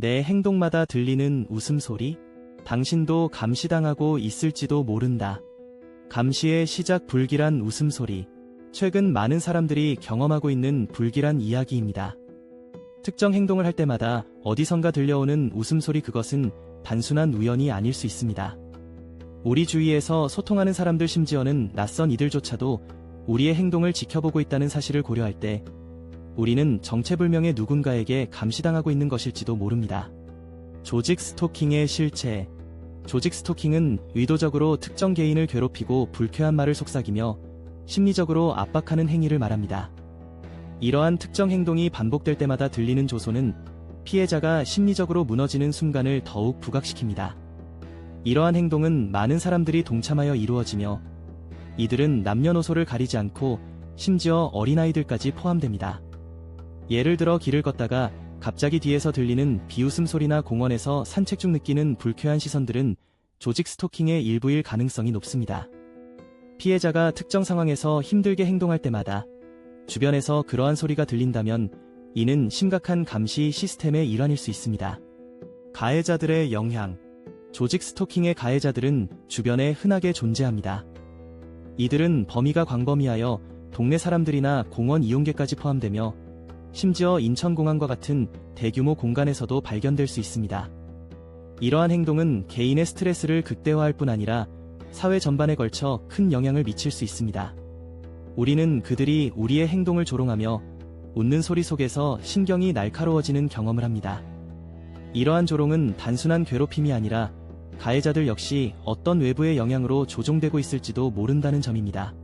내 행동마다 들리는 웃음소리? 당신도 감시당하고 있을지도 모른다. 감시의 시작 불길한 웃음소리. 최근 많은 사람들이 경험하고 있는 불길한 이야기입니다. 특정 행동을 할 때마다 어디선가 들려오는 웃음소리 그것은 단순한 우연이 아닐 수 있습니다. 우리 주위에서 소통하는 사람들 심지어는 낯선 이들조차도 우리의 행동을 지켜보고 있다는 사실을 고려할 때 우리는 정체불명의 누군가에게 감시당하고 있는 것일지도 모릅니다. 조직 스토킹의 실체 조직 스토킹은 의도적으로 특정 개인을 괴롭히고 불쾌한 말을 속삭이며 심리적으로 압박하는 행위를 말합니다. 이러한 특정 행동이 반복될 때마다 들리는 조소는 피해자가 심리적으로 무너지는 순간을 더욱 부각시킵니다. 이러한 행동은 많은 사람들이 동참하여 이루어지며 이들은 남녀노소를 가리지 않고 심지어 어린아이들까지 포함됩니다. 예를 들어 길을 걷다가 갑자기 뒤에서 들리는 비웃음 소리나 공원에서 산책 중 느끼는 불쾌한 시선들은 조직 스토킹의 일부일 가능성이 높습니다. 피해자가 특정 상황에서 힘들게 행동할 때마다 주변에서 그러한 소리가 들린다면 이는 심각한 감시 시스템의 일환일 수 있습니다. 가해자들의 영향 조직 스토킹의 가해자들은 주변에 흔하게 존재합니다. 이들은 범위가 광범위하여 동네 사람들이나 공원 이용객까지 포함되며 심지어 인천공항과 같은 대규모 공간에서도 발견될 수 있습니다. 이러한 행동은 개인의 스트레스를 극대화할 뿐 아니라 사회 전반에 걸쳐 큰 영향을 미칠 수 있습니다. 우리는 그들이 우리의 행동을 조롱하며 웃는 소리 속에서 신경이 날카로워지는 경험을 합니다. 이러한 조롱은 단순한 괴롭힘이 아니라 가해자들 역시 어떤 외부의 영향으로 조종되고 있을지도 모른다는 점입니다.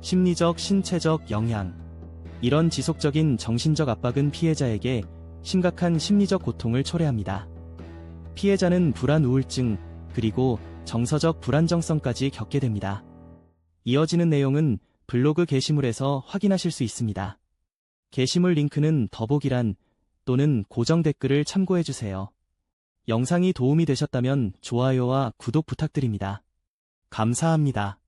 심리적, 신체적 영향. 이런 지속적인 정신적 압박은 피해자에게 심각한 심리적 고통을 초래합니다. 피해자는 불안 우울증, 그리고 정서적 불안정성까지 겪게 됩니다. 이어지는 내용은 블로그 게시물에서 확인하실 수 있습니다. 게시물 링크는 더보기란 또는 고정 댓글을 참고해주세요. 영상이 도움이 되셨다면 좋아요와 구독 부탁드립니다. 감사합니다.